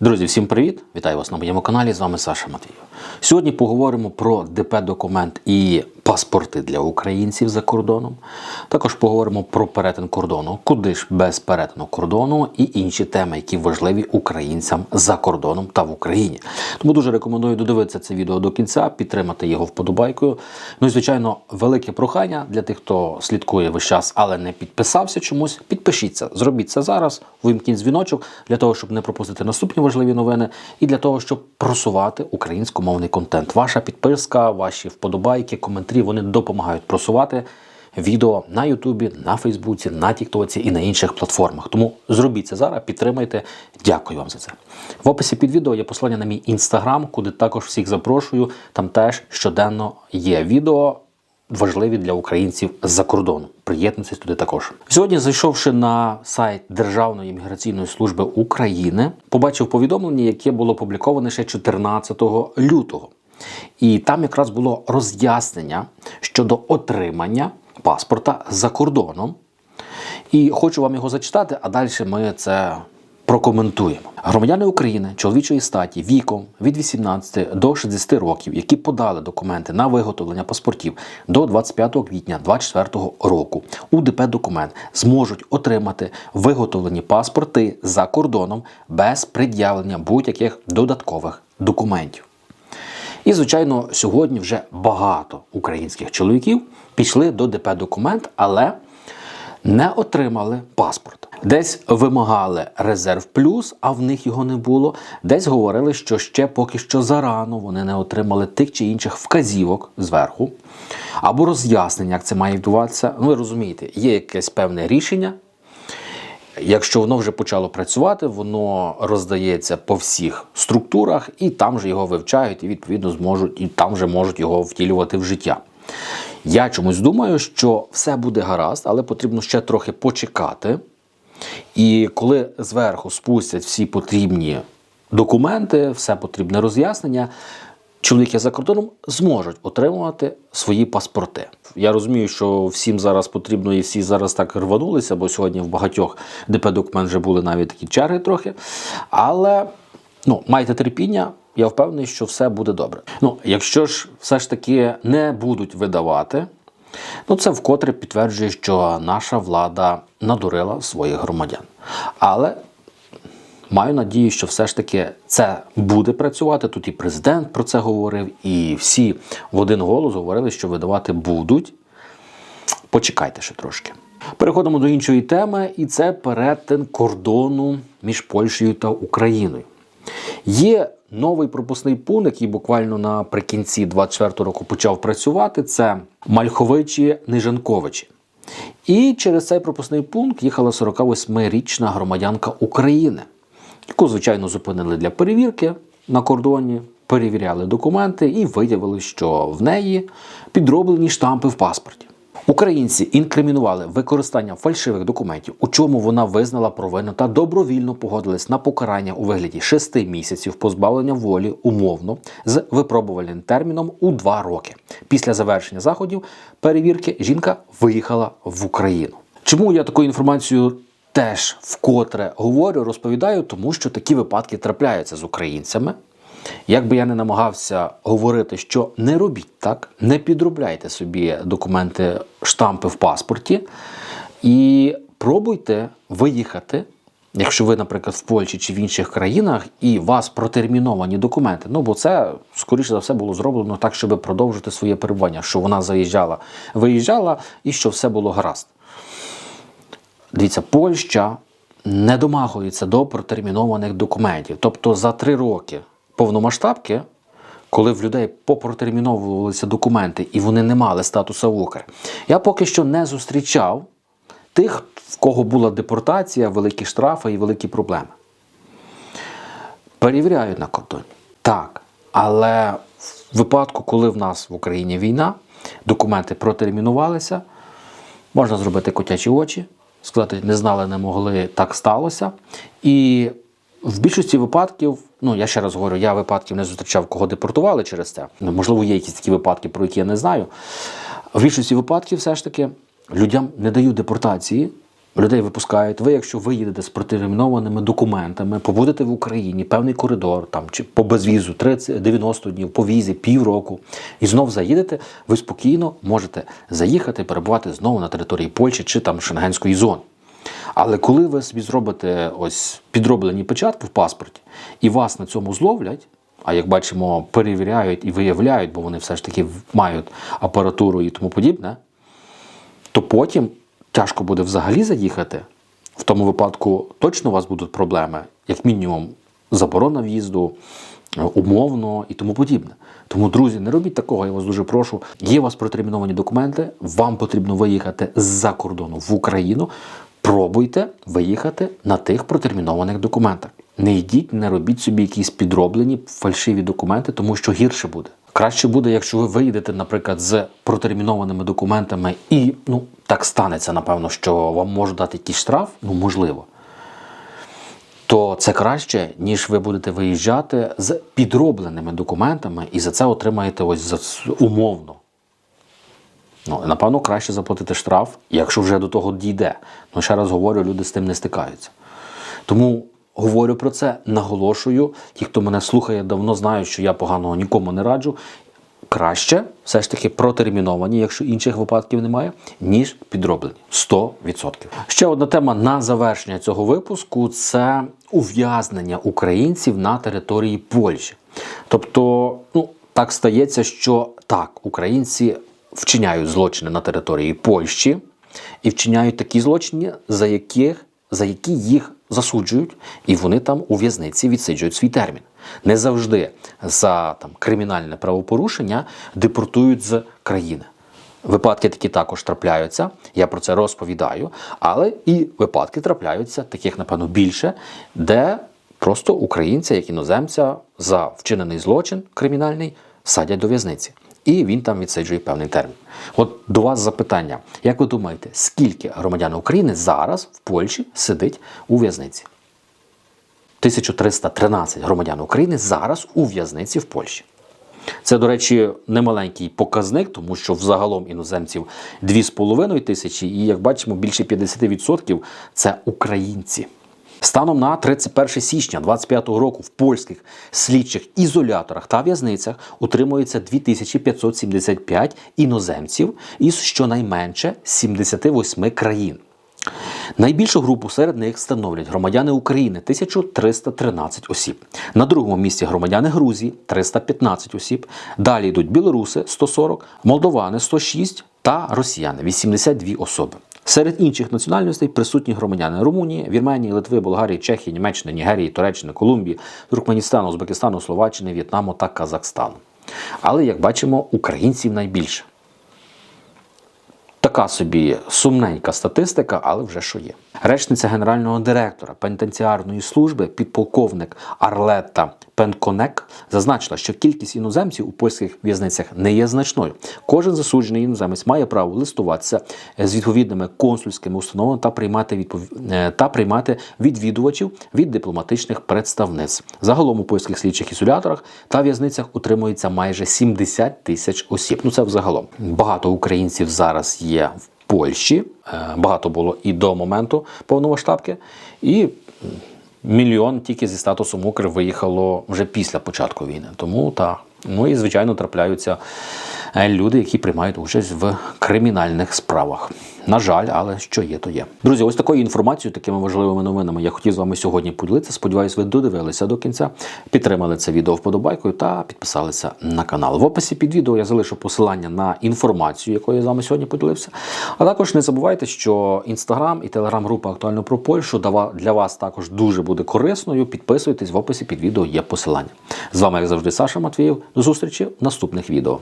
Друзі, всім привіт! Вітаю вас на моєму каналі. З вами Саша Матвієв. Сьогодні поговоримо про ДП-документ і паспорти для українців за кордоном. Також поговоримо про перетин кордону, куди ж без перетину кордону і інші теми, які важливі українцям за кордоном та в Україні. Тому дуже рекомендую додивитися це відео до кінця, підтримати його вподобайкою. Ну і звичайно, велике прохання для тих, хто слідкує весь час, але не підписався чомусь. Підпишіться, зробіть це зараз. Вимкніть дзвіночок для того, щоб не пропустити наступні важливі новини, і для того, щоб просувати українськомовний контент. Ваша підписка, ваші вподобайки, коментарі вони допомагають просувати відео на Ютубі, на Фейсбуці, на Тіктоці і на інших платформах. Тому зробіть це зараз, підтримайте. Дякую вам за це. В описі під відео є посилання на мій інстаграм, куди також всіх запрошую. Там теж щоденно є відео важливі для українців з-за кордону. Приєднуйтесь туди також. Сьогодні, зайшовши на сайт Державної міграційної служби України, побачив повідомлення, яке було опубліковане ще 14 лютого. І там якраз було роз'яснення щодо отримання паспорта за кордоном. І хочу вам його зачитати, а далі ми це прокоментуємо. Громадяни України чоловічої статі віком від 18 до 60 років, які подали документи на виготовлення паспортів до 25 квітня 2024 року, УДП документ зможуть отримати виготовлені паспорти за кордоном без пред'явлення будь-яких додаткових документів. І, звичайно, сьогодні вже багато українських чоловіків пішли до ДП документ, але не отримали паспорт. Десь вимагали резерв плюс, а в них його не було. Десь говорили, що ще поки що зарано вони не отримали тих чи інших вказівок зверху, або роз'яснення, як це має відбуватися. Ну, ви розумієте, є якесь певне рішення. Якщо воно вже почало працювати, воно роздається по всіх структурах, і там же його вивчають, і відповідно зможуть, і там вже можуть його втілювати в життя. Я чомусь думаю, що все буде гаразд, але потрібно ще трохи почекати. І коли зверху спустять всі потрібні документи, все потрібне роз'яснення, чоловіки за кордоном зможуть отримувати свої паспорти. Я розумію, що всім зараз потрібно і всі зараз так рванулися, бо сьогодні в багатьох ДП документ вже були навіть такі черги трохи. Але ну, майте терпіння. Я впевнений, що все буде добре. Ну, якщо ж все ж таки не будуть видавати, ну це вкотре підтверджує, що наша влада надурила своїх громадян. Але маю надію, що все ж таки це буде працювати. Тут і президент про це говорив, і всі в один голос говорили, що видавати будуть. Почекайте ще трошки. Переходимо до іншої теми, і це перетин кордону між Польщею та Україною. Є новий пропускний пункт, який буквально наприкінці 24 року почав працювати. Це Мальховичі Нижанковичі. І через цей пропускний пункт їхала 48-річна громадянка України, яку, звичайно, зупинили для перевірки на кордоні, перевіряли документи і виявили, що в неї підроблені штампи в паспорті. Українці інкримінували використання фальшивих документів, у чому вона визнала провину та добровільно погодилась на покарання у вигляді 6 місяців позбавлення волі умовно з випробувальним терміном у 2 роки. Після завершення заходів перевірки жінка виїхала в Україну. Чому я таку інформацію теж вкотре говорю, розповідаю, тому що такі випадки трапляються з українцями. Як би я не намагався говорити, що не робіть так, не підробляйте собі документи, штампи в паспорті і пробуйте виїхати, якщо ви, наприклад, в Польщі чи в інших країнах, і вас протерміновані документи. Ну бо це, скоріше за все, було зроблено так, щоб продовжити своє перебування, що вона заїжджала, виїжджала і що все було гаразд. Дивіться, Польща не домагується до протермінованих документів. Тобто за три роки повномасштабки, коли в людей попротерміновувалися документи і вони не мали статусу УКР, я поки що не зустрічав тих, в кого була депортація, великі штрафи і великі проблеми. Перевіряють на кордоні. Так. Але в випадку, коли в нас в Україні війна, документи протермінувалися, можна зробити котячі очі, сказати, не знали, не могли, так сталося. І в більшості випадків, ну я ще раз говорю, я випадків не зустрічав, кого депортували через це. Ну, можливо, є якісь такі випадки, про які я не знаю. В більшості випадків все ж таки людям не дають депортації людей випускають. Ви, якщо виїдете з протермінованими документами, побудете в Україні певний коридор там чи по безвізу 30, 90 днів, по візі, півроку, і знов заїдете, ви спокійно можете заїхати, перебувати знову на території Польщі чи там Шенгенської зони. Але коли ви собі зробите ось підроблені печатки в паспорті, і вас на цьому зловлять, а як бачимо, перевіряють і виявляють, бо вони все ж таки мають апаратуру і тому подібне, то потім тяжко буде взагалі заїхати. В тому випадку точно у вас будуть проблеми, як мінімум, заборона в'їзду, умовно і тому подібне. Тому, друзі, не робіть такого, я вас дуже прошу. Є у вас протерміновані документи, вам потрібно виїхати з-за кордону в Україну. Пробуйте виїхати на тих протермінованих документах. Не йдіть, не робіть собі якісь підроблені фальшиві документи, тому що гірше буде. Краще буде, якщо ви виїдете, наприклад, з протермінованими документами, і ну так станеться, напевно, що вам можуть дати якийсь штраф, ну можливо. То це краще, ніж ви будете виїжджати з підробленими документами і за це отримаєте ось за умовно. Ну, напевно, краще заплатити штраф, якщо вже до того дійде. Ну, ще раз говорю, люди з тим не стикаються. Тому говорю про це, наголошую. Ті, хто мене слухає, давно знають, що я поганого нікому не раджу. Краще все ж таки протерміновані, якщо інших випадків немає, ніж підроблені. 100%. Ще одна тема на завершення цього випуску це ув'язнення українців на території Польщі. Тобто, ну, так стається, що так, українці вчиняють злочини на території Польщі і вчиняють такі злочини, за яких за які їх засуджують, і вони там у в'язниці відсиджують свій термін. Не завжди за там кримінальне правопорушення депортують з країни. Випадки такі також трапляються, я про це розповідаю, але і випадки трапляються, таких, напевно, більше, де просто українця, як іноземця, за вчинений злочин кримінальний садять до в'язниці. І він там відсиджує певний термін. От до вас запитання: як ви думаєте, скільки громадян України зараз в Польщі сидить у в'язниці? 1313 громадян України зараз у в'язниці в Польщі. Це, до речі, немаленький показник, тому що взагалом іноземців 2,5 тисячі, і як бачимо, більше 50% це українці. Станом на 31 січня 2025 року в польських слідчих ізоляторах та в'язницях утримується 2575 іноземців із щонайменше 78 країн. Найбільшу групу серед них становлять громадяни України 1313 осіб. На другому місці громадяни Грузії 315 осіб. Далі йдуть білоруси 140, молдовани 106 та росіяни 82 особи. Серед інших національностей присутні громадяни Румунії, Вірменії, Литви, Болгарії, Чехії, Німеччини, Нігерії, Туреччини, Колумбії, Туркменістану, Узбекистану, Словаччини, В'єтнаму та Казахстану. Але, як бачимо, українців найбільше. Така собі сумненька статистика, але вже що є. Речниця генерального директора пенітенціарної служби, підполковник Арлета Пенконек, зазначила, що кількість іноземців у польських в'язницях не є значною. Кожен засуджений іноземець має право листуватися з відповідними консульськими установами та приймати відпов... е, та приймати відвідувачів від дипломатичних представництв. Загалом у польських слідчих ізоляторах та в'язницях утримується майже 70 тисяч осіб. Ну це взагалом. Багато українців зараз є в Польщі. Е, Багато було і до моменту повномасштабки, і мільйон тільки зі статусом Укр виїхало вже після початку війни. Тому так. Ну і звичайно трапляються люди, які приймають участь в кримінальних справах. На жаль, але що є, то є. Друзі, ось такою інформацією, такими важливими новинами я хотів з вами сьогодні поділитися. Сподіваюсь, ви додивилися до кінця, підтримали це відео вподобайкою та підписалися на канал. В описі під відео я залишу посилання на інформацію, якою я з вами сьогодні поділився. А також не забувайте, що інстаграм і телеграм-група актуально про Польщу для вас також дуже буде корисною. Підписуйтесь в описі під відео є посилання. З вами, як завжди, Саша Матвієв. До зустрічі в наступних відео.